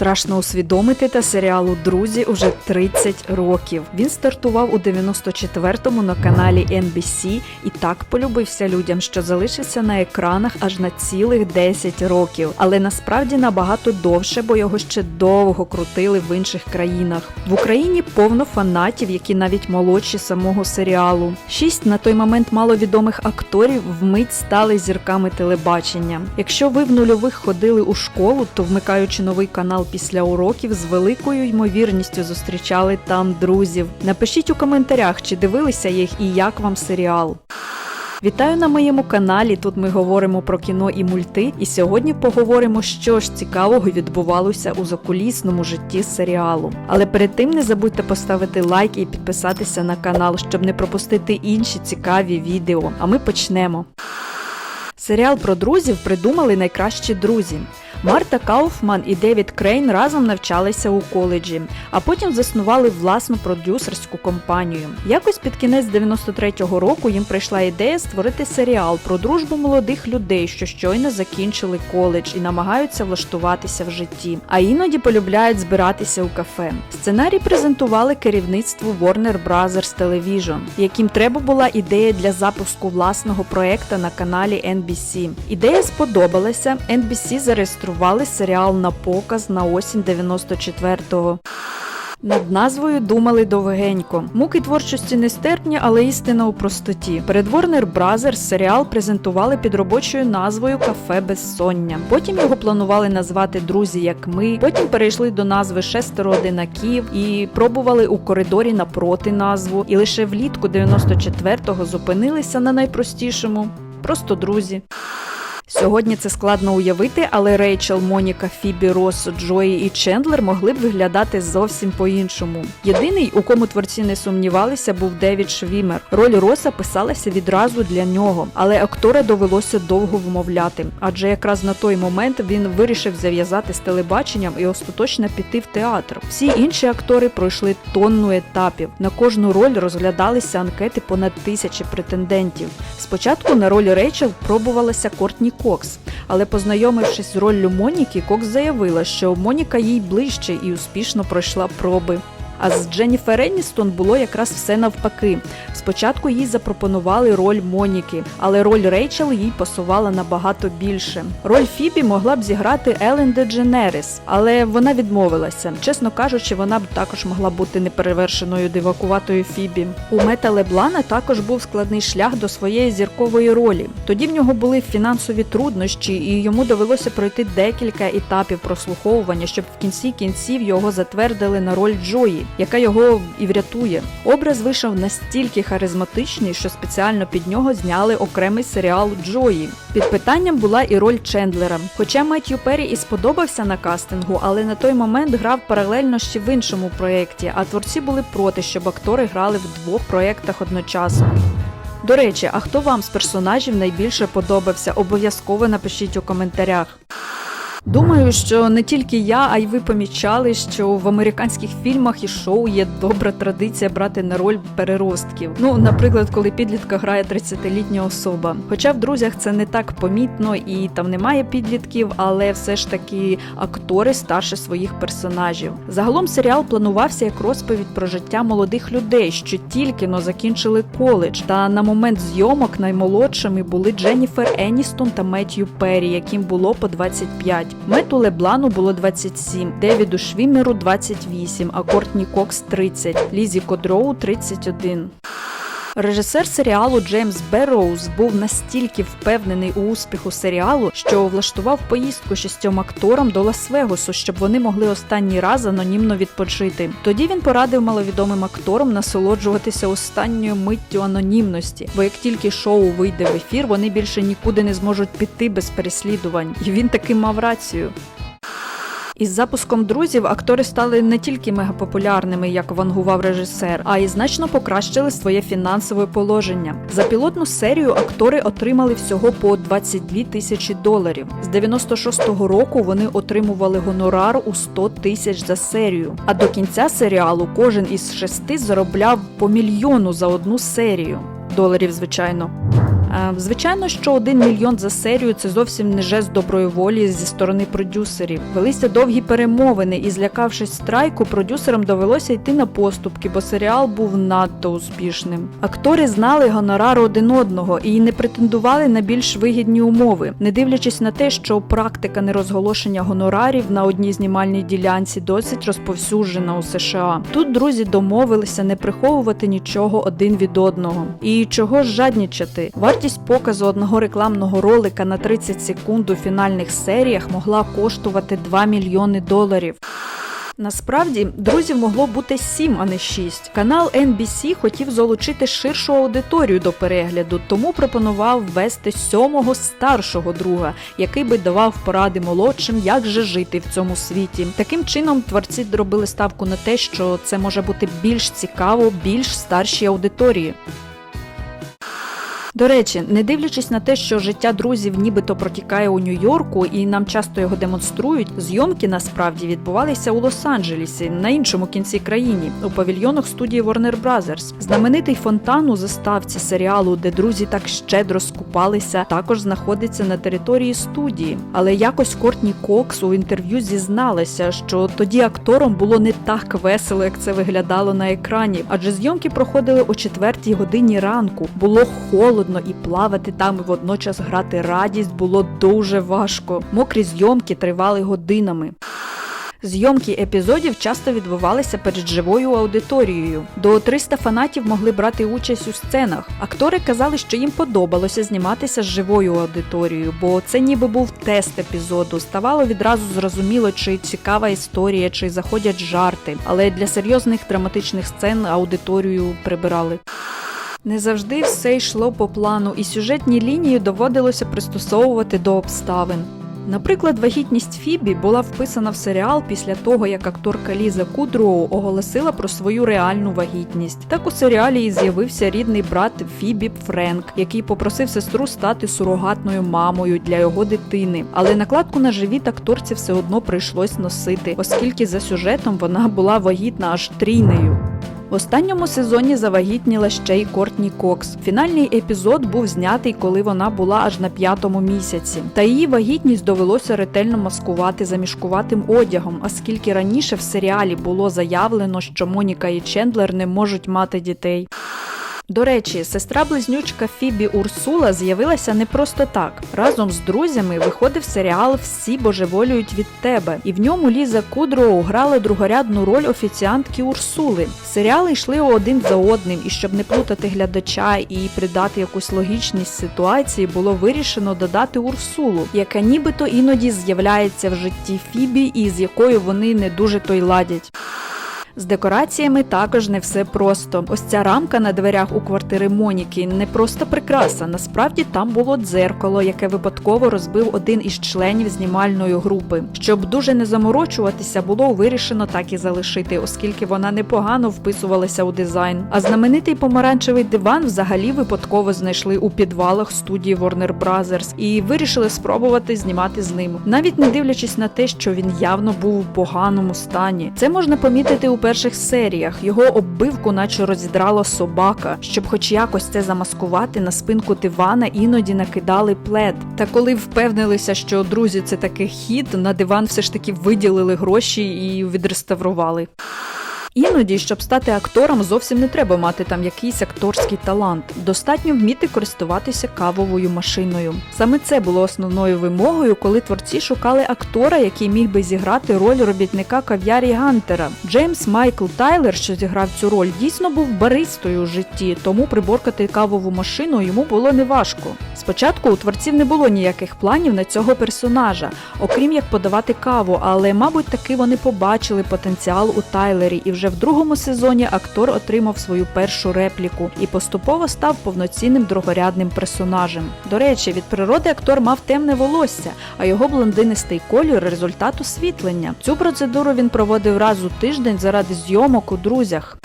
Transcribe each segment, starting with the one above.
Страшно усвідомити та серіалу Друзі уже 30 років. Він стартував у 94-му на каналі NBC і так полюбився людям, що залишився на екранах аж на цілих 10 років. Але насправді набагато довше, бо його ще довго крутили в інших країнах. В Україні повно фанатів, які навіть молодші самого серіалу. Шість на той момент маловідомих акторів вмить стали зірками телебачення. Якщо ви в нульових ходили у школу, то вмикаючи новий канал після уроків, з великою ймовірністю зустрічали там друзів. Напишіть у коментарях, чи дивилися їх і як вам серіал. Вітаю на моєму каналі. Тут ми говоримо про кіно і мульти. І сьогодні поговоримо, що ж цікавого відбувалося у закулісному житті серіалу. Але перед тим не забудьте поставити лайк і підписатися на канал, щоб не пропустити інші цікаві відео. А ми почнемо. Серіал про друзів придумали найкращі друзі. Марта Кауфман і Девід Крейн разом навчалися у коледжі, а потім заснували власну продюсерську компанію. Якось під кінець 93-го року їм прийшла ідея створити серіал про дружбу молодих людей, що щойно закінчили коледж і намагаються влаштуватися в житті, а іноді полюбляють збиратися у кафе. Сценарій презентували керівництву Warner Brothers Television, яким треба була ідея для запуску власного проекта на каналі NBC. Ідея сподобалася. NBC зареєстрували серіал на показ на осінь 94-го. Над назвою думали довгенько. Муки творчості нестерпні, але істина у простоті. Перед Warner Brothers серіал презентували під робочою назвою Кафе Безсоння. Потім його планували назвати Друзі, як ми. Потім перейшли до назви Шестеро одинаків і пробували у коридорі напроти назву. І лише влітку 94-го зупинилися на найпростішому просто друзі. Сьогодні це складно уявити, але Рейчел, Моніка, Фібі, Росс, Джої і Чендлер могли б виглядати зовсім по-іншому. Єдиний, у кому творці не сумнівалися, був Девід Швімер. Роль Роса писалася відразу для нього, але актора довелося довго вмовляти, адже якраз на той момент він вирішив зав'язати з телебаченням і остаточно піти в театр. Всі інші актори пройшли тонну етапів. На кожну роль розглядалися анкети понад тисячі претендентів. Спочатку на роль Рейчел пробувалася Кортні Кокс, але познайомившись з роллю Моніки, Кокс заявила, що Моніка їй ближче і успішно пройшла проби. А з Дженніфер Енністон було якраз все навпаки. Спочатку їй запропонували роль Моніки, але роль Рейчел їй пасувала набагато більше. Роль Фібі могла б зіграти Елен Дедженеріс, але вона відмовилася. Чесно кажучи, вона б також могла бути неперевершеною дивакуватою Фібі. У Мета Леблана також був складний шлях до своєї зіркової ролі. Тоді в нього були фінансові труднощі, і йому довелося пройти декілька етапів прослуховування, щоб в кінці кінців його затвердили на роль Джої яка його і врятує. Образ вийшов настільки харизматичний, що спеціально під нього зняли окремий серіал Джої. Під питанням була і роль Чендлера. Хоча Меттью Перрі і сподобався на кастингу, але на той момент грав паралельно ще в іншому проєкті, а творці були проти, щоб актори грали в двох проєктах одночасно. До речі, а хто вам з персонажів найбільше подобався? Обов'язково напишіть у коментарях. Думаю, що не тільки я, а й ви помічали, що в американських фільмах і шоу є добра традиція брати на роль переростків. Ну, наприклад, коли підлітка грає 30-літня особа. Хоча в друзях це не так помітно і там немає підлітків, але все ж таки актори старше своїх персонажів. Загалом серіал планувався як розповідь про життя молодих людей, що тільки но закінчили коледж. Та на момент зйомок наймолодшими були Дженніфер Еністон та Меттью Перрі, яким було по 25. Мету Леблану було 27, Девіду Швімеру 28, а Кортні Кокс 30, Лізі Кодроу 31. Режисер серіалу Джеймс Берроуз був настільки впевнений у успіху серіалу, що влаштував поїздку шістьом акторам до Лас-Вегасу, щоб вони могли останній раз анонімно відпочити. Тоді він порадив маловідомим акторам насолоджуватися останньою миттю анонімності, бо як тільки шоу вийде в ефір, вони більше нікуди не зможуть піти без переслідувань. І він таки мав рацію. Із запуском друзів актори стали не тільки мегапопулярними, як вангував режисер, а й значно покращили своє фінансове положення. За пілотну серію актори отримали всього по 22 тисячі доларів. З 96-го року вони отримували гонорар у 100 тисяч за серію. А до кінця серіалу кожен із шести заробляв по мільйону за одну серію доларів, звичайно. Е, Звичайно, що один мільйон за серію це зовсім не жест доброї волі зі сторони продюсерів. Велися довгі перемовини, і злякавшись страйку, продюсерам довелося йти на поступки, бо серіал був надто успішним. Актори знали гонорар один одного і не претендували на більш вигідні умови, не дивлячись на те, що практика нерозголошення гонорарів на одній знімальній ділянці досить розповсюджена у США. Тут друзі домовилися не приховувати нічого один від одного. І чого ж жаднічати? Вартість показу одного рекламного ролика на 30 секунд у фінальних серіях могла коштувати 2 мільйони доларів. Насправді друзів могло бути сім, а не шість. Канал NBC хотів залучити ширшу аудиторію до перегляду, тому пропонував ввести сьомого старшого друга, який би давав поради молодшим, як же жити в цьому світі. Таким чином, творці зробили ставку на те, що це може бути більш цікаво, більш старшій аудиторії. До речі, не дивлячись на те, що життя друзів нібито протікає у Нью-Йорку, і нам часто його демонструють, зйомки насправді відбувалися у Лос-Анджелесі, на іншому кінці країни, у павільйонах студії Warner Brothers. Знаменитий фонтан у заставці серіалу, де друзі так щедро скупалися, також знаходиться на території студії. Але якось Кортні Кокс у інтерв'ю зізналася, що тоді акторам було не так весело, як це виглядало на екрані, адже зйомки проходили о четвертій годині ранку. Було холодно і плавати там і водночас грати радість було дуже важко. Мокрі зйомки тривали годинами. Зйомки епізодів часто відбувалися перед живою аудиторією. До 300 фанатів могли брати участь у сценах. Актори казали, що їм подобалося зніматися з живою аудиторією, бо це ніби був тест епізоду. Ставало відразу зрозуміло, чи цікава історія, чи заходять жарти. Але для серйозних драматичних сцен аудиторію прибирали. Не завжди все йшло по плану, і сюжетні лінії доводилося пристосовувати до обставин. Наприклад, вагітність Фібі була вписана в серіал після того, як акторка Ліза Кудроу оголосила про свою реальну вагітність. Так у серіалі і з'явився рідний брат Фібі Френк, який попросив сестру стати сурогатною мамою для його дитини. Але накладку на живіт акторці все одно прийшлось носити, оскільки за сюжетом вона була вагітна аж трійнею. В останньому сезоні завагітніла ще й Кортні Кокс. Фінальний епізод був знятий, коли вона була аж на п'ятому місяці. Та її вагітність довелося ретельно маскувати замішкуватим одягом, оскільки раніше в серіалі було заявлено, що Моніка і Чендлер не можуть мати дітей. До речі, сестра-близнючка Фібі Урсула з'явилася не просто так. Разом з друзями виходив серіал Всі божеволюють від тебе, і в ньому Ліза Кудроу грала другорядну роль офіціантки Урсули. Серіали йшли один за одним, і щоб не плутати глядача і придати якусь логічність ситуації, було вирішено додати Урсулу, яка нібито іноді з'являється в житті Фібі, і з якою вони не дуже то й ладять. З декораціями також не все просто. Ось ця рамка на дверях у квартири Моніки не просто прикраса. Насправді там було дзеркало, яке випадково розбив один із членів знімальної групи. Щоб дуже не заморочуватися, було вирішено так і залишити, оскільки вона непогано вписувалася у дизайн. А знаменитий помаранчевий диван взагалі випадково знайшли у підвалах студії Warner Brothers і вирішили спробувати знімати з ним, навіть не дивлячись на те, що він явно був у поганому стані. Це можна помітити у перших серіях. Його оббивку, наче розідрала собака. Щоб хоч якось це замаскувати, на спинку дивана іноді накидали плед. Та коли впевнилися, що друзі, це такий хід, на диван все ж таки виділили гроші і відреставрували. Іноді, щоб стати актором, зовсім не треба мати там якийсь акторський талант. Достатньо вміти користуватися кавовою машиною. Саме це було основною вимогою, коли творці шукали актора, який міг би зіграти роль робітника кав'ярі Гантера. Джеймс Майкл Тайлер, що зіграв цю роль, дійсно був баристою у житті, тому приборкати кавову машину йому було неважко. Спочатку у творців не було ніяких планів на цього персонажа, окрім як подавати каву, але, мабуть, таки вони побачили потенціал у Тайлері, і вже в другому сезоні актор отримав свою першу репліку і поступово став повноцінним другорядним персонажем. До речі, від природи актор мав темне волосся, а його блондинистий колір результат освітлення. Цю процедуру він проводив раз у тиждень заради зйомок у друзях.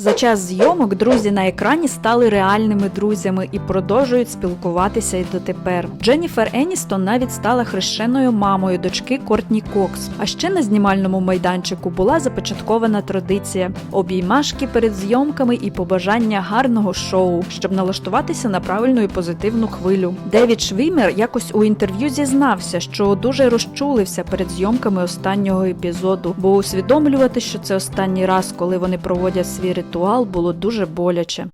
За час зйомок друзі на екрані стали реальними друзями і продовжують спілкуватися і дотепер. Дженніфер Еністон навіть стала хрещеною мамою дочки Кортні Кокс. А ще на знімальному майданчику була започаткована традиція обіймашки перед зйомками і побажання гарного шоу, щоб налаштуватися на правильну і позитивну хвилю. Девід Швімер якось у інтерв'ю зізнався, що дуже розчулився перед зйомками останнього епізоду, бо усвідомлювати, що це останній раз, коли вони проводять свій ритуал, було дуже боляче.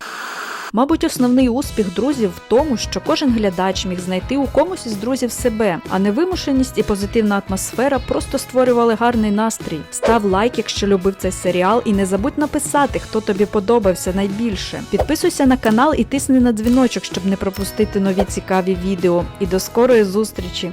Мабуть, основний успіх друзів в тому, що кожен глядач міг знайти у комусь із друзів себе, а невимушеність і позитивна атмосфера просто створювали гарний настрій. Став лайк, якщо любив цей серіал, і не забудь написати, хто тобі подобався найбільше. Підписуйся на канал і тисни на дзвіночок, щоб не пропустити нові цікаві відео. І до скорої зустрічі!